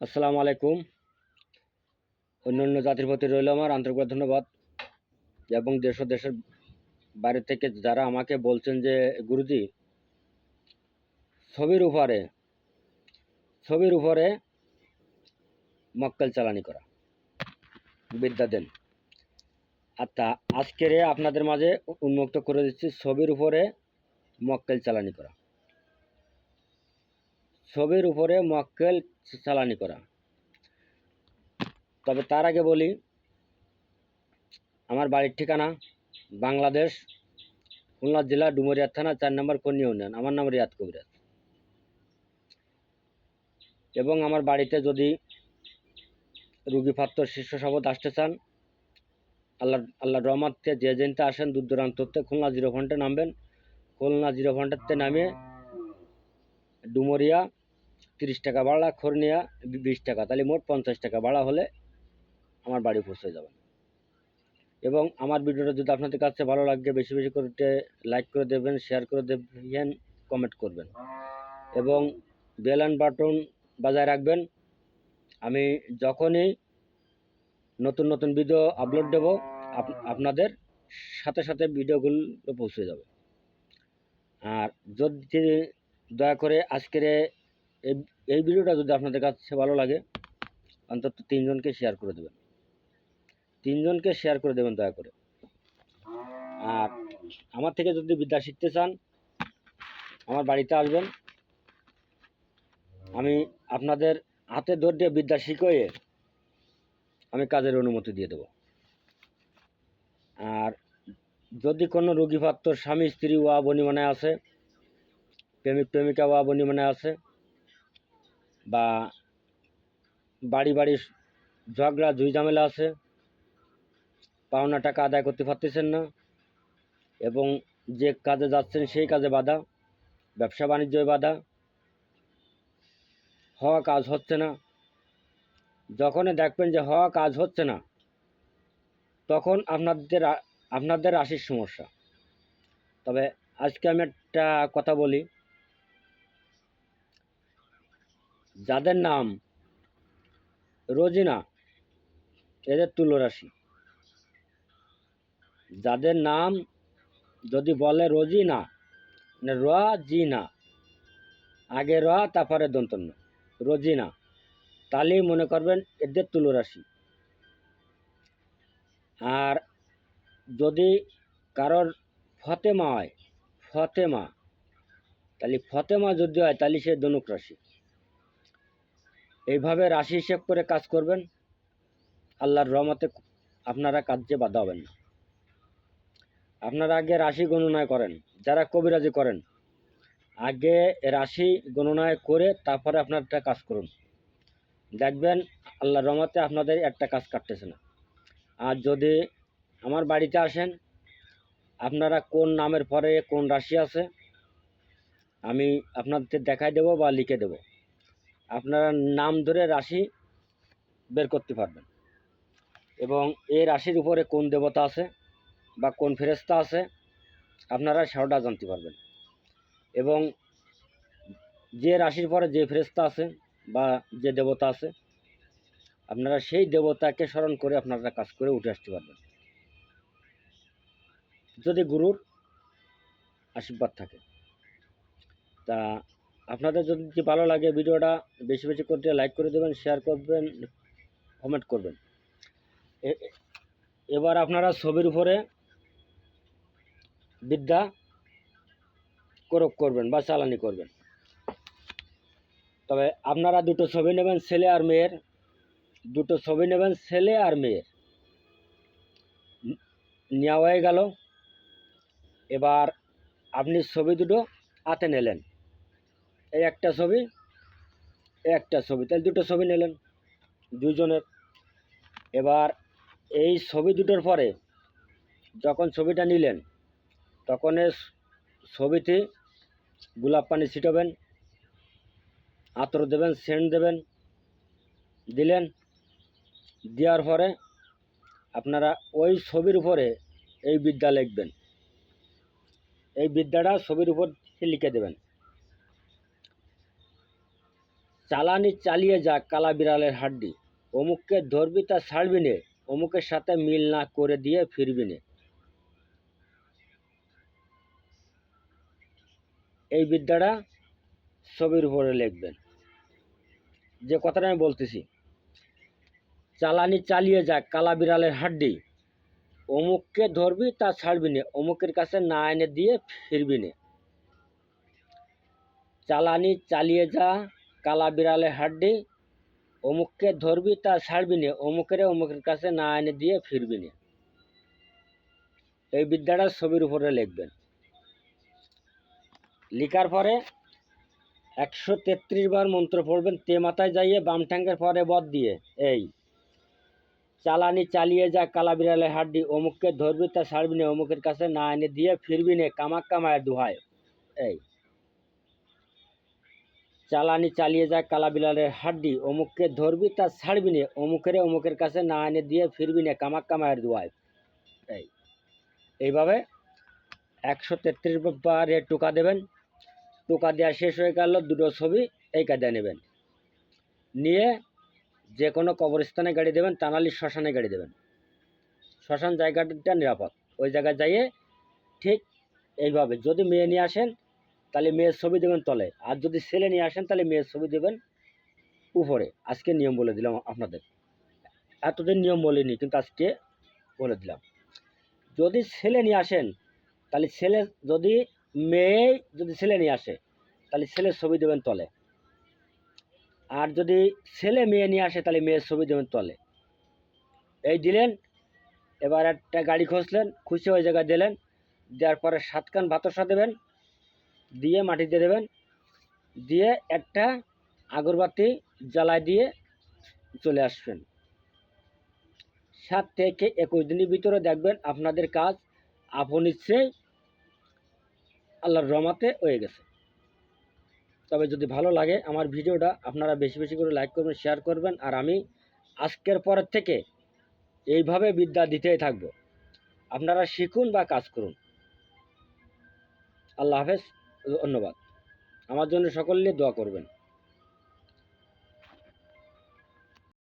আসসালামু আলাইকুম। অন্যান্য জাতির প্রতি রইল আমার আন্তরিক ধন্যবাদ। এবং দেশ দেশের বাইরে থেকে যারা আমাকে বলছেন যে, গুরুজি, ছবির উপরে ছবির উপরে মক্কেল চালানি করা, বিদ্যা দেন। আচ্ছা আজকের আপনাদের মাঝে উন্মুক্ত করে দিচ্ছি, ছবির উপরে মক্কেল চালানি করা। ছবির উপরে মক্কেল চালানি করা। তবে তার আগে বলি, আমার বাড়ির ঠিকানা বাংলাদেশ, খুলনা জেলা, ডুমরিয়া থানা, চার নম্বর কন্যা ইউনিয়ন। আমার নাম রিয়াদ কবিরাজ। এবং আমার বাড়িতে যদি রুগী পাত্র শীর্ষ শপথ আসতে চান, আল্লাহ আল্লাহ রহমাতে যে জেনতে আসেন দূর দূরান্ততে খুলনা জিরো ফন্টে নামবেন। খুলনা জিরো ফন্টেতে নামে ডুমরিয়া তিরিশ টাকা ভাড়া খরনিয়া বিশ টাকা, তাহলে মোট পঞ্চাশ টাকা ভাড়া হলে আমার বাড়ি পৌঁছে যাবেন এবং আমার ভিডিওটা যদি আপনাদের কাছে ভালো লাগে, বেশি বেশি করে লাইক করে দেবেন শেয়ার করে দেবেন কমেন্ট করবেন। এবং বেল অ্যান্ড বাটন বাজায় রাখবেন। আমি যখনই নতুন নতুন ভিডিও আপলোড দেব, আপ- আপনাদের সাথে সাথে ভিডিওগুলো পৌঁছে যাবে। আর যদি দয়া করে আজকের এই এই ভিডিওটা যদি আপনাদের কাছে ভালো লাগে, অন্তত তিনজনকে শেয়ার করে দেবেন। তিনজনকে শেয়ার করে দেবেন দয়া করে। আর আমার থেকে যদি বিদ্যা শিখতে চান, আমার বাড়িতে আসবেন। আমি আপনাদের হাতে ধরে দিয়ে বিদ্যা শিখিয়ে আমি কাজের অনুমতি দিয়ে দেব। আর যদি কোনো রোগী পাত্র স্বামী, স্ত্রী ওয়া বনিমানে আছে, প্রেমিক, প্রেমিকা ওয়া বনিমানে আছে বা বাড়ি বাড়ি ঝগড়া জুই ঝামেলা আছে। পাওনা টাকা আদায় করতে পারতেছেন না এবং যে কাজে যাচ্ছেন সেই কাজে বাধা, ব্যবসা বাণিজ্যে বাধা। হওয়া কাজ হচ্ছে না। যখনই দেখবেন যে হওয়া কাজ হচ্ছে না, তখন আপনাদের আপনাদের রাশির সমস্যা। তবে আজকে আমি একটা কথা বলি। যাদের নাম রোজিনা, এদের তুলো রাশি যাদের নাম যদি বলে রোজিনা মানে র জি না আগে র, তারপরে দন্তন্য, রোজিনা, তাহলেই মনে করবেন এদের তুলো রাশি আর যদি কারোর ফতেমা হয়, ফতেমা, তাহলে ফতেমা যদি হয়, তাহলে সে ধনুক রাশি। এইভাবে রাশি হিসেব করে কাজ করবেন, আল্লাহর রহমতে আপনারা কাজে বাধা হবেন না। আপনারা আগে রাশি গণনায় করেন, যারা কবিরাজি করেন। আগে রাশি গণনায় করে তারপরে আপনারটা কাজ করুন। দেখবেন আল্লাহর রহমতে আপনাদের একটা কাজ কাটতেছে না। আর যদি আমার বাড়িতে আসেন, আপনারা কোন নামের পরে কোন রাশি আছে, আমি আপনাদের দেখাই দেবো বা লিখে দেব। আপনারা নাম ধরে রাশি বের করতে পারবেন। এবং এই রাশির উপরে কোন দেবতা আছে বা কোন ফেরেস্তা আছে, আপনারা সেটা জানতে পারবেন। এবং যে রাশির পরে যে ফেরেস্তা আছে বা যে দেবতা আছে, আপনারা সেই দেবতাকে স্মরণ করে আপনারা কাজ করে উঠে আসতে পারবেন। যদি গুরুর আশীর্বাদ থাকে, তা আপনাদের যদি ভালো লাগে ভিডিওটা, বেশি বেশি করে লাইক করে দেবেন শেয়ার করবেন কমেন্ট করবেন। এবার আপনারা ছবির উপরে বিদ্যা প্রয়োগ করবেন বা চালানি করবেন। তবে আপনারা দুটো ছবি নেবেন, ছেলে আর মেয়ের। দুটো ছবি নেবেন, ছেলে আর মেয়ের। নেওয়া হয়ে গেল। এবার আপনি ছবি দুটো হাতে নিলেন। এই একটা ছবি একটা ছবি। তাহলে দুটো ছবি নিলেন দুজনের এবার এই ছবি দুটোর পরে যখন ছবিটা নিলেন, তখন ছবিতে গোলাপ পানি ছিটাবেন, আতর দেবেন সেন্ট দেবেন, দিলেন। দেওয়ার পরে আপনারা ওই ছবির উপরে এই বিদ্যা লিখবেন। এই বিদ্যাটা ছবির উপর লিখে দেবেন। চালানি চালিয়ে যা কালা বিড়ালের হাড্ডি। অমুককে ধরবি তা ছাড়বি নে, অমুকের সাথে মিল না করে দিয়ে ফিরবি নে। এই বিদ্যাটা ছবির উপরে লিখবেন। যে কথাটা আমি বলতেছি, চালানি চালিয়ে যা কালা বিড়ালের হাড্ডি, অমুককে ধরবি তা ছাড়বি নে, অমুকের কাছে না এনে দিয়ে ফিরবি নে। চালানি চালিয়ে যা কালা বিড়ালের হাড্ডি, অমুককে ধরবি তা ছাড়বি নে, অমুকের অমুকের কাছে না এনে দিয়ে ফিরবি নে। এই বিদ্যাটা ছবির উপরে লিখবেন। লিখার পরে একশো তেত্রিশ বার মন্ত্র পড়বেন, তে মাথায় যাইয়ে বাম ট্যাঙ্কের পরে বদ দিয়ে, এই, চালানি চালিয়ে যা কালা বিড়ালের হাড্ডি, অমুককে ধরবি তা ছাড়বি নে, অমুকের কাছে না এনে দিয়ে ফিরবি নে, কামাক কামায় দুহায়, এই। চালানি চালিয়ে যায় কালা বিড়ালের হাড্ডি। অমুককে ধরবি তা ছাড়বি নে। অমুকের অমুকের কাছে না এনে দিয়ে ফিরবি নে কামাক কামায়ের দুয়ায়। এই, এইভাবে একশো তেত্রিশ বার টোকা দেবেন। টোকা দেওয়া শেষ হয়ে গেল, দুটো ছবি এই কায়দায় নেবেন। নিয়ে যে কোনো কবরস্থানে গাড়ি দেবেন, টানালি শ্মশানে গাড়ি দেবেন। শ্মশান জায়গাটা নিরাপদ। ওই জায়গায় যাইয়ে ঠিক এইভাবে যদি মেয়ে নিয়ে আসেন তাহলে মেয়ের ছবি দেবেন তলে। আর যদি ছেলে নিয়ে আসেন, তাহলে মেয়ের ছবি দেবেন উপরে। আজকে নিয়ম বলে দিলাম আপনাদের। এতদিন নিয়ম বলিনি, কিন্তু আজকে বলে দিলাম। যদি ছেলে নিয়ে আসেন, তাহলে ছেলে যদি মেয়ে যদি ছেলে নিয়ে আসে, তাহলে ছেলের ছবি দেবেন তলে। আর যদি ছেলে মেয়ে নিয়ে আসে, তাহলে মেয়ের ছবি দেবেন তলে। এই দিলেন, এবার একটা গাড়ি খুঁজলেন খুশি ওই জায়গায় দিলেন, দেওয়ার পরে সাতকান ভাতসা দেবেন দিয়ে মাটিতে দেবেন। দিয়ে একটা আগরবাতি জ্বালায় দিয়ে চলে আসবেন। সাত থেকে একুশ দিনের ভিতরে দেখবেন আপনাদের কাজ আপন ইচ্ছেই আল্লাহর রমাতে হয়ে গেছে। তবে যদি ভালো লাগে আমার ভিডিওটা, আপনারা বেশি বেশি করে লাইক করবেন শেয়ার করবেন। আর আমি আজকের পরের থেকে এইভাবে বিদ্যা দিতেই থাকব। আপনারা শিখুন বা কাজ করুন। আল্লাহ হাফেজ। ধন্যবাদ। আমার জন্য সকলে দোয়া করবেন।